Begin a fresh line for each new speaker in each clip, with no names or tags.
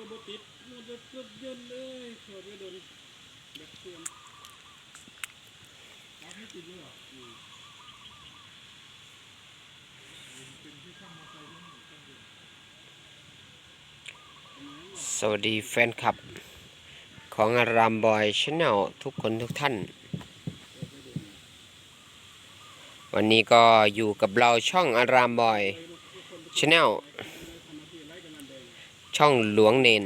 ตัวบติดมันจะรถยนต์เลยขอดไม่โดนแบตเสื่อมรับไม่ติดเลยเหรออืมเป็นที่ข้างมอเตอร์ไซค์นั่นอยู่ข้างเดียว
สวัสดีแฟนคลับ ของอารามบอยชาแนลทุกคนทุกท่าน วันนี้ก็อยู่กับเราช่องอารามบอยชาแนล ช่องหลวงเนน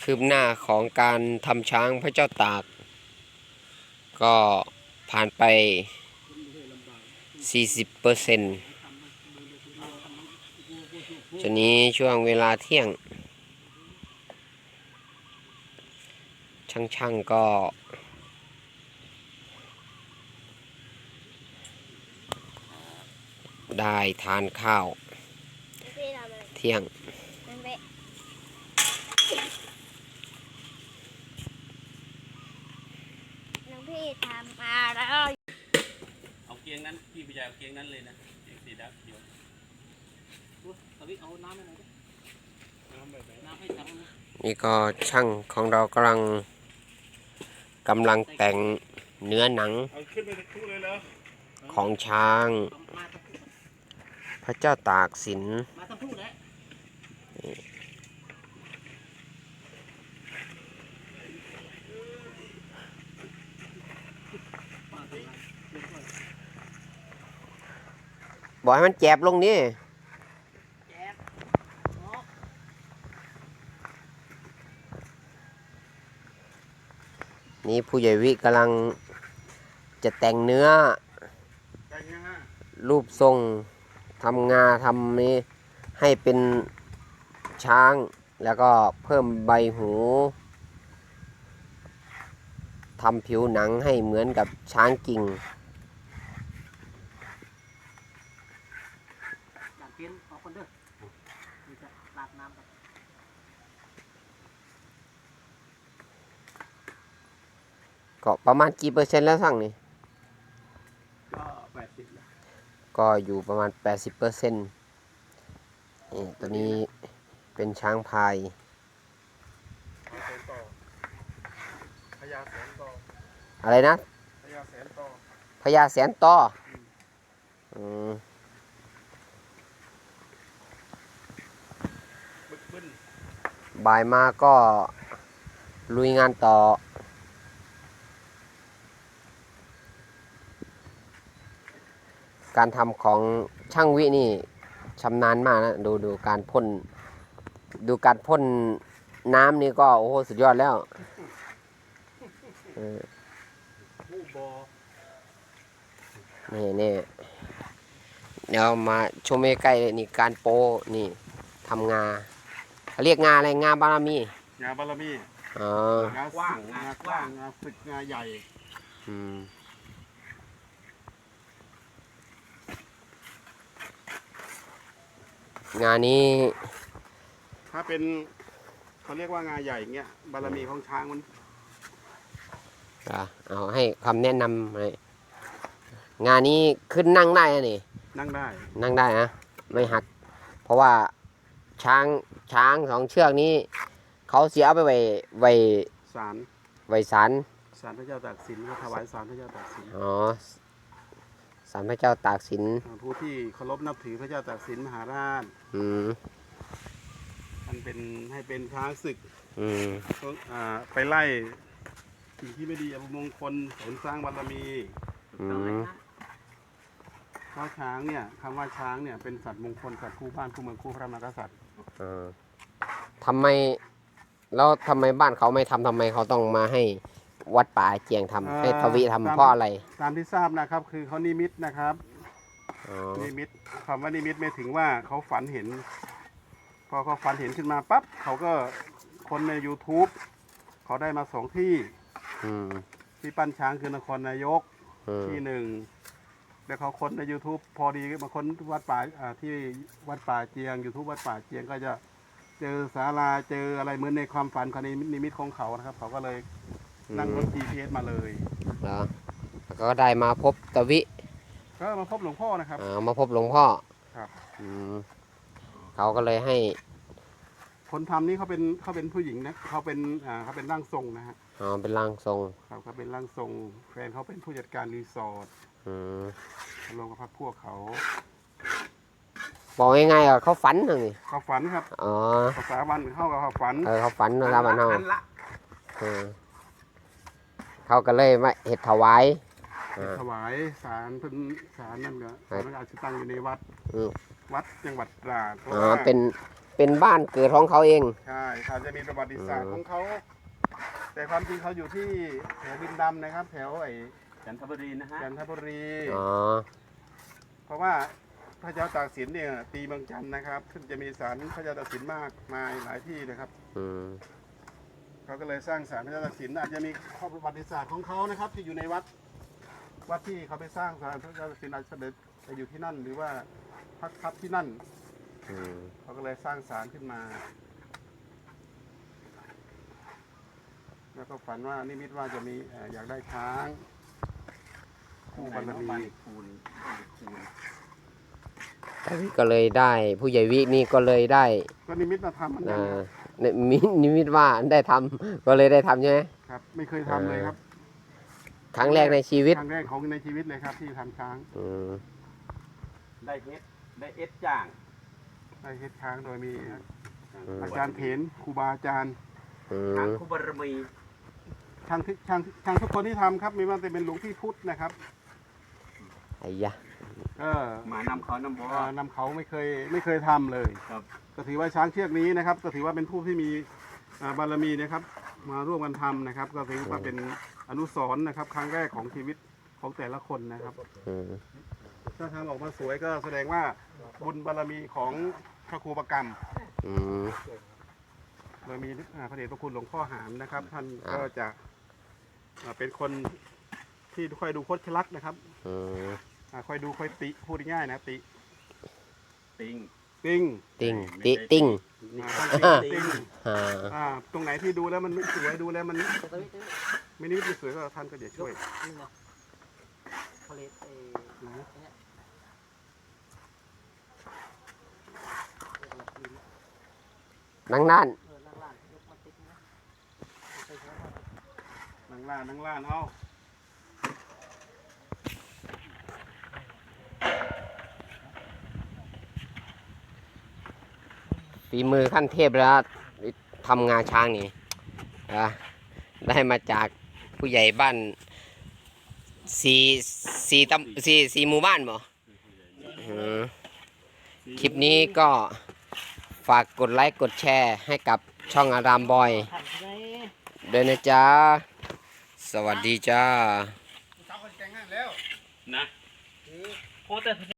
คืบหน้าของการทำช้างพระเจ้าตาก ก็ผ่านไป 40เปอร์เซ็นต์จนนี้ช่วงเวลาเที่ยง ช่างๆก็ ได้ทานข้าว
พี่ทำอะไร
เที่ยง
นั่นเบะน้องพี่ทำอะไร
เอาเกียงนั้นพี่ไปจ่ายเอาเกียงนั้นเลยนะเกียงสีดำเขียวอุ๊ยเอาดิเอาน้ำให้หน่อยดิน้ำแบบไหนน้ำให้จังนะ
นี่ก็ช่างของเรากำลังกำลังแต่งเนื้อหนัง
เอาขึ้นไปตะคุเลยแล้ว
ของช้าง
มาตะพู
พ ระเจ้าตากสิน
มาตะพูแล้ว
บอกให้มันแจบลงนี่
แจ๊บ
นี่ผู้ใหญ่วิกำลังจะแต่งเนื้อ
แต่งยังฮะ
รูปทรง ทำงาทำนี้ให้เป็นช้าง แล้วก็เพิ่มใบหูทำผิวหนังให้เหมือนกับช้างกิ่งก็ประมาณกี่เปอร์เซ็นต์แล้วสั่งนี่
ก็แปดสิบแล้ว
ก็อยู่ประมาณ 80เปอร์เซ็นต์นี่ตัวนี้เป็นช้างพาย
แสนต่อพญาแสนต่อ
อะไรนะ
พญาแสนต่อ
พญาแสนต่ออืม
บึกบึ้น
บ่ายมาก็ลุยงานต่อ การทำของช่างวินี่ชำนาญมากนะดูดูการพ่นดูการพ่นน้ำนี่ก็โอ้โหสุดยอดแล้วเออ
ผู้บอ
นี่นี่เดี๋ยวมาชมใกล้ๆเลยนี่การโปะนี่ทำงาเขาเรียกงาอะไรงาบารามี
งานบารมี
อ๋อ
งานกว้างงานกว้างงานฝึกงานใหญ่
อืม งานนี้
ถ้าเป็นเขาเรียกว่างานใหญ่อย่างเงี้ยบารมีของช้างมัน
อะเอาให้คำแนะนำหน่อยงานนี้ขึ้นนั่งได้นะนี่
นั่งได้
นั่งได้นะไม่หัก เพราะว่าช้างช้างสองเชือกนี้ เขาเสียเอาไปไว้ไว้
ศาล
ไว้ศาล
ศาลพระเจ้าตากสินก็ถวายศาลพระเจ้าตากสิน
อ๋อศาลพระเจ้าตากสิน
อ่าผู้ที่เคารพนับถือพระเจ้าตากสินมหาราช
อืม
มันเป็นให้เป็นช้างศึก
อืม
อ่าไปไล่สิ่งที่ไม่ดีอัปมงคลผลสร้างบารมี
อืม
เพราะช้างเนี่ยคำว่าช้างเนี่ยเป็นสัตว์มงคลสัตว์คู่บ้านคู่เมืองคู่พระมหากษัตริย์
เออทำไมแล้วทำไมบ้านเขาไม่ทำทำไมเขาต้องมาให้วัดป่าเจียงทำให้ทวีทำเพราะอะไร
ตามที่ทราบนะครับ คือเขานิมิตนะครับ
อ๋อ
นิมิตคำว่านิมิตไม่ถึงว่าเขาฝันเห็น พอเขาฝันเห็นขึ้นมาปั๊บเขาก็คนใน YouTube เขาได้มาสองที่
อืม
ที่ปั้นช้างคือนครนายก
อืม
ที่หนึ่งแล้วเขาค้นใน YouTube พอดีมาค้นวัดป่าอ่าที่วัดป่าเจียง YouTube วัดป่าเจียงก็จะเจอศาลาเจออะไรเหมือนในความฝันเขาในนิมิตของเขานะครับ เขาก็เลยนั่งรถ GPS มาเลย
เหรอแล้วก็ได้มาพบตวิ
ก็มาพบหลวงพ่อนะครับ
อ่ามาพบหลวงพ่อ
ครับ
อืมเขาก็เลยให้
คนทำนี่เขาเป็นเขาเป็นผู้หญิงนะเขาเป็นอ่าเขาเป็นร่างทรงนะฮะ
อ๋อเป็นร่างทรง
ครับเขาเป็นร่างทรงแฟนเขาเป็นผู้จัดการรีสอร์ท
อืม
รวมกับพักพวกเขา
บอกยังไงอะเขาฝันน่ะนี่
เขาฝันครับ
อ๋อ
ภาษาวันเข้ากับเขาฝัน
เออเขาฝันนะครับมันเฮา
อันละ
เออเขาก็เลยมาเห็ดถวาย อ่า
ถวายสารเพิ่นสารนั่นก็
ครั
สา
บ
รอาจจะตั้งอยู่ในวัด
อืม
วัดจังหวัดตราดเพราะ
อ๋อ
ว่า
เป็นเป็นบ้านเกิดของเขาเอง
ใช่เขาจะมีประวัติศาสตร์
อืม
ของเขา แต่ความจริงเขาอยู่ที่แถวดินดำนะครับ แถวไอ้
จันทบุรีนะฮะ
จันทบุรี
อ๋อ
เพราะว่าพระเจ้าตากสินเนี่ยตีเมืองจันทร์นะครับ ซึ่งจะมีศาลพระเจ้าตากสินมากมายหลายที่นะครับ
อืม
เขาก็เลยสร้างศาลพระเจ้าตากสินอาจจะมีข้อประวัติศาสตร์ของเขานะครับ ที่อยู่ในวัด วัดที่เขาไปสร้างศาลพระเจ้าตากสินอาจจะเสด็จไปอยู่ที่นั่น หรือว่าพักพักที่นั่น
อืม
เขาก็เลยสร้างศาลขึ้นมา แล้วก็ฝันว่านิมิตว่าจะมีเอ่ออยากได้ช้าง คู่บารมี
คูณบ้านคูณ
แต่พี่ก็เลยได้ผู้ใหญ่วินี่ก็เลยได้
ก็นิมิตมาทำเหมือนกัน
อ่า
นะครับ
เนี่ยมินิมิตว่าได้ทำก็เลยได้ทำใช่ไหม
ครับ ไม่เคยทำเลยครับ
ครั้งแรกในชีวิต
ครั้งแรกของในชีวิตเลยครับ ที่ทำช้าง
อืม
ได้เฮ็ดได้เอ็ดจ้าง
ได้เฮ็ดช้างโดยมี
อืม
อาจารย์เถนครูบาอาจารย์
อื
ทาง
ม
คุบารมี
ช่างที่ช่างช่างทุกคนที่ทำครับไม่ว่าจะเป็นหลวงพี่พุทธนะครับ
ไอ้ยะ
เออ
มานำเขานำบ่อ
เอ่อนำเขาไม่เคยไม่เคยทำเลย
ครับ
ก็ถือว่าช้างเชือกนี้นะครับ ก็ถือว่าเป็นผู้ที่มีอ่าบารมีนะครับ มาร่วมกันทำนะครับ ก็ถือว่าเป็น อนุสรณ์นะครับ ครั้งแรกของชีวิตของแต่ละคนนะครับ
อืม
ถ้าทำออกมาสวยก็แสดงว่าบุญบารมีของพระครูประกรรม
อืม
โดยมีอ่าพระเดชพระคุณหลวงพ่อหามนะครับ ท่าน
อ่า
ก็จะอ่าเป็นคนที่คอยดูโคตรลักษณ์นะครับ
อืม
อ่าคอยดูคอยติพูดง่ายๆนะติ
ติง
ติ้ง
ติ้งติติ้ง
อ่าท่านติติ้ง
อ่า
อ่าตรงไหนที่ดูแล้วมันไม่สวยดูแล้วมันไม่นิดไม่สวยก็ท่านก็จะช่วย
นี่เนาะผลิตเอ
นะ
นั่งนั่น
เออล่างๆยกมาติดนะ
นั่งล่านนั่งล่านเอา
ฝีมือขั้นเทพแล้วทำงาช้างนี่อะได้มาจาก ผู้ใหญ่บ้านสี่สี่ตำสี่สี่หมู่บ้านบ่อืมคลิปนี้ก็ฝากกดไลค์กดแชร์ให้กับช่องอารามบอยด้วยนะจ๊ะ สวัสดีจ้า
นะ